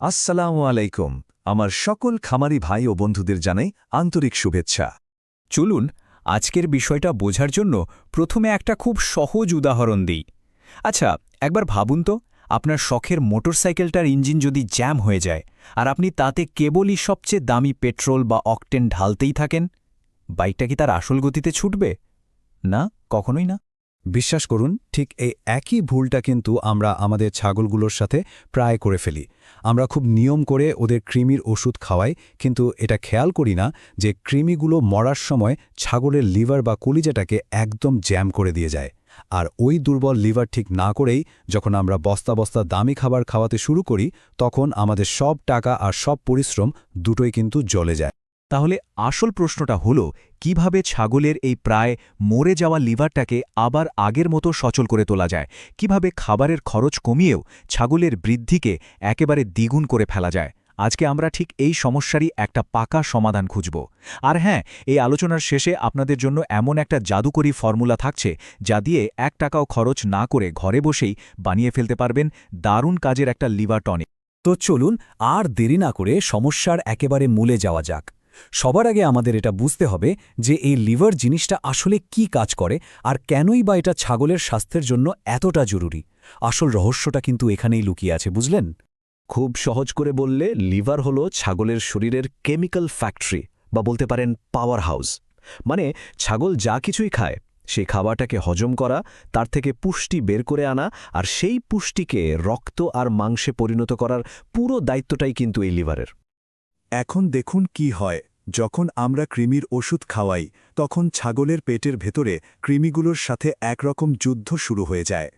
আসসালামু আলাইকুম। আমার সকল খামারি ভাই ও বন্ধুদের জানাই আন্তরিক শুভেচ্ছা। চলুন, আজকের বিষয়টা বোঝার জন্য প্রথমে একটা খুব সহজ উদাহরণ দিই। আচ্ছা একবার ভাবুন তো, আপনার শখের মোটরসাইকেলটার ইঞ্জিন যদি জ্যাম হয়ে যায়, আর আপনি তাতে কেবলই সবচেয়ে দামি পেট্রোল বা অকটেন ঢালতেই থাকেন, বাইকটা কি তার আসল গতিতে ছুটবে? না, কখনোই না। বিশ্বাস করুন, ঠিক এই একই ভুলটা কিন্তু আমরা আমাদের ছাগলগুলোর সাথে প্রায় করে ফেলি। আমরা খুব নিয়ম করে ওদের কৃমির ওষুধ খাওয়াই, কিন্তু এটা খেয়াল করি না যে কৃমিগুলো মরার সময় ছাগলের লিভার বা কলিজাটাকে একদম জ্যাম করে দিয়ে যায়। আর ওই দুর্বল লিভার ঠিক না করেই যখন আমরা বস্তা বস্তা দামি খাবার খাওয়াতে শুরু করি, তখন আমাদের সব টাকা আর সব পরিশ্রম দুটোই কিন্তু জ্বলে যায়। তাহলে আসল প্রশ্নটা হল, কীভাবে ছাগলের এই প্রায় মরে যাওয়া লিভারটাকে আবার আগের মতো সচল করে তোলা যায়? কীভাবে খাবারের খরচ কমিয়েও ছাগলের বৃদ্ধিকে একেবারে দ্বিগুণ করে ফেলা যায়? আজকে আমরা ঠিক এই সমস্যারই একটা পাকা সমাধান খুঁজব। আর হ্যাঁ এই আলোচনার শেষে আপনাদের জন্য এমন একটা জাদুকরী ফর্মুলা থাকছে, যা দিয়ে এক টাকাও খরচ না করে ঘরে বসেই বানিয়ে ফেলতে পারবেন দারুণ কাজের একটা লিভার টনিক। তো চলুন আর দেরি না করে সমস্যার একেবারে মূলে যাওয়া যাক। সবার আগে আমাদের এটা বুঝতে হবে যে এই লিভার জিনিসটা আসলে কি কাজ করে আর কেনই বা এটা ছাগলের স্বাস্থ্যের জন্য এতটা জরুরি। আসল রহস্যটা কিন্তু এখানেই লুকিয়ে আছে, বুঝলেন? খুব সহজ করে বললে লিভার হলো ছাগলের শরীরের কেমিক্যাল ফ্যাক্টরি বা বলতে পারেন পাওয়ার হাউস। মানে ছাগল যা কিছুই খায় সেই খাবারটাকে হজম করা, তার থেকে পুষ্টি বের করে আনা আর সেই পুষ্টিকে রক্ত আর মাংসে পরিণত করার পুরো দায়িত্বটাই কিন্তু এই লিভারের। এখন দেখুন কি হয়, যখন আমরা কৃমির ওষুধ খাওয়াই, তখন ছাগলের পেটের ভেতরে কৃমিগুলোর সাথে একরকম যুদ্ধ শুরু হয়ে যায়।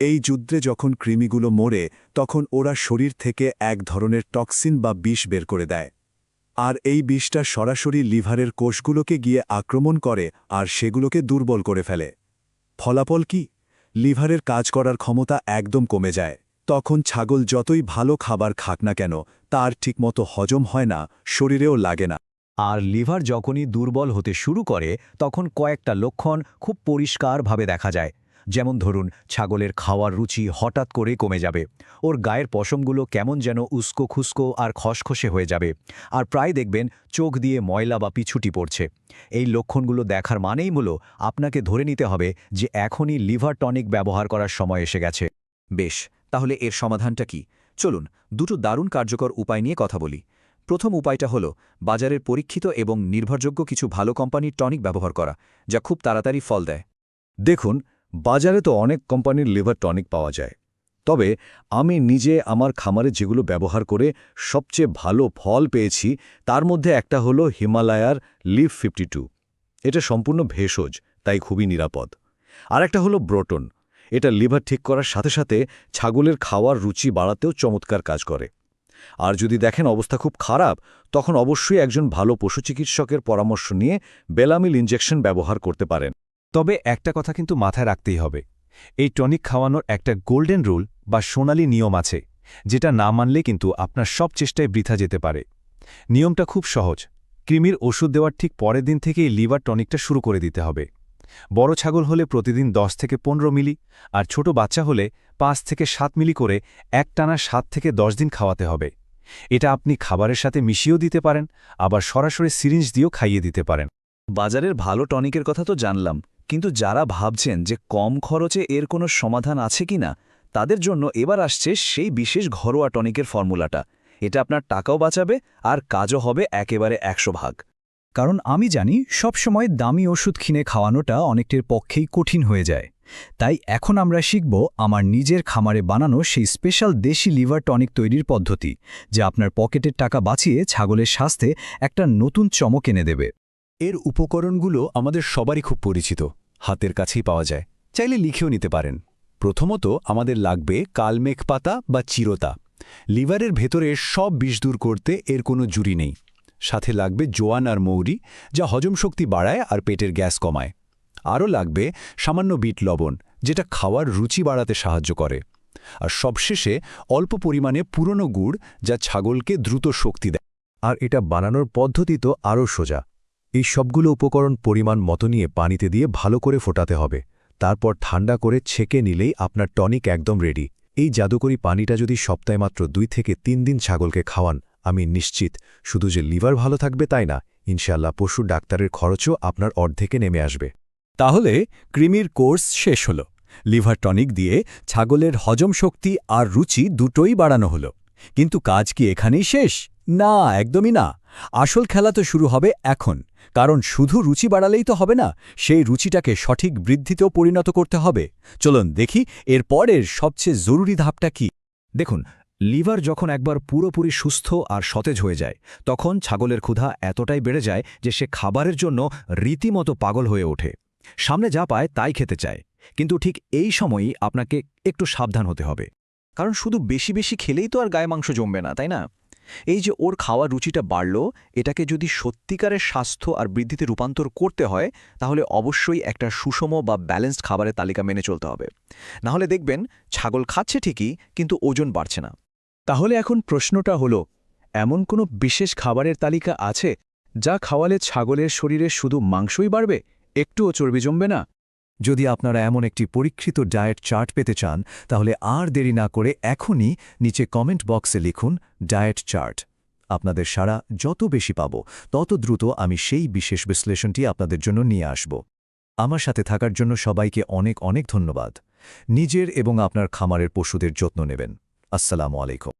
এই যুদ্ধে যখন কৃমিগুলো মরে, তখন ওরা শরীর থেকে এক ধরনের টক্সিন বা বিষ বের করে দেয়। আর এই বিষটা সরাসরি লিভারের কোষগুলোকে গিয়ে আক্রমণ করে আর সেগুলোকে দুর্বল করে ফেলে। ফলাফল কি? লিভারের কাজ করার ক্ষমতা একদম কমে যায়। তখন ছাগল যতই ভালো খাবার খাক না কেন, তার ঠিকমতো হজম হয় না, শরীরেও লাগে না। আর লিভার যখনই দুর্বল হতে শুরু করে, তখন কয়েকটা লক্ষণ খুব পরিষ্কারভাবে দেখা যায়। যেমন ধরুন, ছাগলের খাওয়ার রুচি হঠাৎ করে কমে যাবে। ওর গায়ের পশমগুলো কেমন যেন উস্কো খুস্কো আর খসখসে হয়ে যাবে। আর প্রায় দেখবেন, চোখ দিয়ে ময়লা বা পিছুটি পড়ছে। এই লক্ষণগুলো দেখার মানেই হলো, আপনাকে ধরে নিতে হবে যে এখনই লিভার টনিক ব্যবহার করার সময় এসে গেছে। বেশ, তাহলে এর সমাধানটা কি? চলুন, দুটো দারুণ কার্যকর উপায় নিয়ে কথা বলি। প্রথম উপায়টা হলো, বাজারের পরীক্ষিত এবং নির্ভরযোগ্য কিছু ভালো কোম্পানির টনিক ব্যবহার করা, যা খুব তাড়াতাড়ি ফল দেয়। দেখুন, বাজারে তো অনেক কোম্পানির লিভার টনিক পাওয়া যায়। তবে, আমি নিজে আমার খামারে যেগুলো ব্যবহার করে সবচেয়ে ভালো ফল পেয়েছি, তার মধ্যে একটা হলো হিমালয়ার লিভ ফিফটি এটা সম্পূর্ণ ভেষজ, তাই খুবই নিরাপদ। আর একটা হলো ব্রোটন। এটা লিভার ঠিক করার সাথে সাথে ছাগলের খাওয়ার রুচি বাড়াতেও চমৎকার কাজ করে। আর যদি দেখেন অবস্থা খুব খারাপ, তখন অবশ্যই একজন ভালো পশু চিকিৎসকের পরামর্শ নিয়ে বেলামিল ইনজেকশন ব্যবহার করতে পারেন। তবে একটা কথা কিন্তু মাথায় রাখতেই হবে, এই টনিক খাওয়ানোর একটা গোল্ডেন রুল বা সোনালি নিয়ম আছে, যেটা না মানলে কিন্তু আপনার সব চেষ্টায় বৃথা যেতে পারে। নিয়মটা খুব সহজ, কৃমির ওষুধ দেওয়ার ঠিক পরের দিন থেকেই লিভার টনিকটা শুরু করে দিতে হবে। বড় ছাগল হলে প্রতিদিন 10 থেকে পনেরো মিলি, আর ছোট বাচ্চা হলে পাঁচ থেকে সাত মিলি করে এক টানা সাত থেকে দশ দিন খাওয়াতে হবে। এটা আপনি খাবারের সাথে মিশিয়েও দিতে পারেন, আবার সরাসরি সিরিঞ্জ দিয়েও খাইয়ে দিতে পারেন। বাজারের ভালো টনিকের কথা তো জানলাম, কিন্তু যারা ভাবছেন যে কম খরচে এর কোনো সমাধান আছে কি না তাদের জন্য এবার আসছে সেই বিশেষ ঘরোয়া টনিকের ফর্মুলাটা। এটা আপনার টাকাও বাঁচাবে, আর কাজও হবে একেবারে একশো ভাগ। কারণ আমি জানি সবসময় দামি ওষুধ কিনে খাওয়ানোটা অনেকটির পক্ষেই কঠিন হয়ে যায়। তাই এখন আমরা শিখব আমার নিজের খামারে বানানো সেই স্পেশাল দেশি লিভার টনিক তৈরির পদ্ধতি, যা আপনার পকেটের টাকা বাঁচিয়ে ছাগলের স্বাস্থ্যে একটা নতুন চমক এনে দেবে। এর উপকরণগুলো আমাদের সবারই খুব পরিচিত, হাতের কাছেই পাওয়া যায়। চাইলে লিখেও নিতে পারেন। প্রথমত আমাদের লাগবে কালমেঘ পাতা বা চিরতা। লিভারের ভেতরে সব বিষ দূর করতে এর কোনো জুরি নেই। সাথে লাগবে জোয়ান আর মৌরি, যা হজম শক্তি বাড়ায় আর পেটের গ্যাস কমায়। আরও লাগবে সামান্য বিট লবণ, যেটা খাওয়ার রুচি বাড়াতে সাহায্য করে। আর সবশেষে অল্প পরিমাণে পুরনো গুড়, যা ছাগলকে দ্রুত শক্তি দেয়। আর এটা বানানোর পদ্ধতি তো আরও সোজা। এই সবগুলো উপকরণ পরিমাণ মতো নিয়ে পানিতে দিয়ে ভালো করে ফোটাতে হবে। তারপর ঠান্ডা করে ছেঁকে নিলেই আপনার টনিক একদম রেডি। এই জাদুকরি পানিটা যদি সপ্তাহে মাত্র দুই থেকে তিন দিন ছাগলকে খাওয়ান আমি নিশ্চিত, শুধু যে লিভার ভালো থাকবে তাই না ইনশাল্লাহ পশু ডাক্তারের খরচও আপনার অর্ধেকে নেমে আসবে। তাহলে কৃমির কোর্স শেষ হল। লিভার টনিক দিয়ে ছাগলের হজম শক্তি আর রুচি দুটোই বাড়ানো হলো। কিন্তু কাজ কি এখানেই শেষ? না, একদমই না। আসল খেলা তো শুরু হবে এখন। কারণ শুধু রুচি বাড়ালেই তো হবে না, সেই রুচিটাকে সঠিক বৃদ্ধিতেও পরিণত করতে হবে। চলুন দেখি এর পরের সবচেয়ে জরুরি ধাপটা কি। দেখুন লিভার যখন একবার পুরোপুরি সুস্থ আর সতেজ হয়ে যায়, তখন ছাগলের ক্ষুধা এতটাই বেড়ে যায় যে সে খাবারের জন্য রীতিমতো পাগল হয়ে ওঠে। সামনে যা পায় তাই খেতে চায়। কিন্তু ঠিক এই সময়ই আপনাকে একটু সাবধান হতে হবে। কারণ শুধু বেশি বেশি খেলেই তো আর গায়ে মাংস জমবে না, তাই না? এই যে ওর খাওয়ার রুচিটা বাড়ল, এটাকে যদি সত্যিকারের স্বাস্থ্য আর বৃদ্ধিতে রূপান্তর করতে হয়, তাহলে অবশ্যই একটা সুষম বা ব্যালেন্সড খাবারের তালিকা মেনে চলতে হবে। নাহলে দেখবেন, ছাগল খাচ্ছে ঠিকই, কিন্তু ওজন বাড়ছে না। তাহলে এখন প্রশ্নটা হলো, এমন কোনো বিশেষ খাবারের তালিকা আছে যা খাওয়ালে ছাগলের শরীরে শুধু মাংসই বাড়বে, একটুও চর্বি জমবে না? যদি আপনারা এমন একটি পরীক্ষিত ডায়েট চার্ট পেতে চান, তাহলে আর দেরি না করে এখনই নিচে কমেন্ট বক্সে লিখুন ডায়েট চার্ট। আপনাদের সারা যত বেশি পাব, তত দ্রুত আমি সেই বিশেষ বিশ্লেষণটি আপনাদের জন্য নিয়ে আসব। আমার সাথে থাকার জন্য সবাইকে অনেক অনেক ধন্যবাদ। নিজের এবং আপনার খামারের পশুদের যত্ন নেবেন। আসসালামু আলাইকুম।